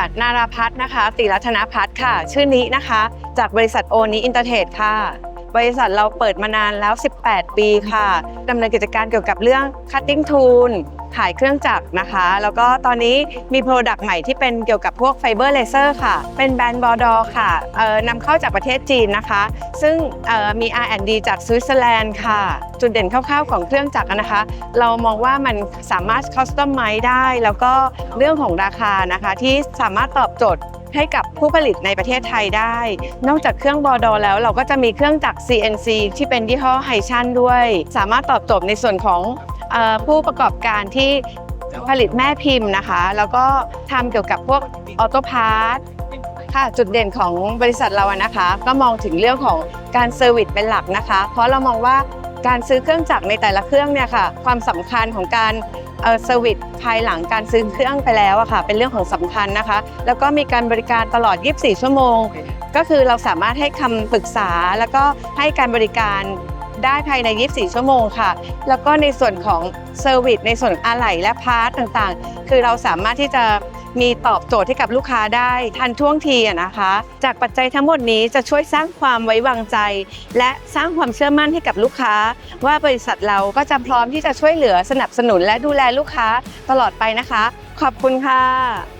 ะนาราพัฒน์นะคะ ติรัตนพัฒน์ค่ะ ชื่อนี้นะคะ จากบริษัทโอนี้อินเตอร์เทรดค่ะ บริษัทเราเปิดมานานแล้ว 18 ปีค่ะดำเนินกิจการเกี่ยวกับเรื่องคัตติ้งทูล ขายเครื่องจักรนะคะ แล้วก็ตอนนี้มีโปรดักต์ใหม่ที่เป็นเกี่ยวกับพวกไฟเบอร์เลเซอร์ค่ะ เป็นแบรนด์บอดอค่ะเอ่อนำเข้าจากประเทศจีนนะคะ ซึ่งเอ่อมี R&D จากสวิตเซอร์แลนด์ค่ะ จุดเด่นคร่าวๆของเครื่องจักรนะคะ เรามองว่ามันสามารถคอสตอมไมได้ แล้วก็เรื่องของราคานะคะที่สามารถตอบโจทย์ให้กับผู้ผลิตในประเทศไทยได้ นอกจากเครื่องบอดอแล้วเราก็จะมีเครื่องจักร CNC ที่เป็นยี่ห้อไฮชันด้วย สามารถตอบโจทย์ในส่วนของ ผู้ประกอบการที่ผลิตแม่พิมพ์นะคะ แล้วก็ทำเกี่ยวกับพวกออโต้พาร์ทค่ะจุดเด่นของบริษัทเราอะนะคะ ก็มองถึงเรื่องของการเซอร์วิสเป็นหลักนะคะ เพราะเรามองว่าการซื้อเครื่องจักรในแต่ละเครื่องเนี่ยค่ะความสำคัญของการเซอร์วิสภายหลังการซื้อเครื่องไปแล้วอะค่ะ เป็นเรื่องของสำคัญนะคะ แล้วก็มีการบริการตลอด 24 ชั่วโมง ก็คือเราสามารถให้คำปรึกษาแล้วก็ให้การบริการ ได้ภายใน 24 ชั่วโมงค่ะ แล้วก็ในส่วนของเซอร์วิสในส่วนอะไหล่และพาร์ทต่างๆ คือเราสามารถที่จะมีตอบโจทย์ให้กับลูกค้าได้ทันท่วงทีนะคะ จากปัจจัยทั้งหมดนี้จะช่วยสร้างความไว้วางใจ และสร้างความเชื่อมั่นให้กับลูกค้า ว่าบริษัทเราก็จะพร้อมที่จะช่วยเหลือสนับสนุนและดูแลลูกค้าตลอดไปนะคะ ขอบคุณค่ะ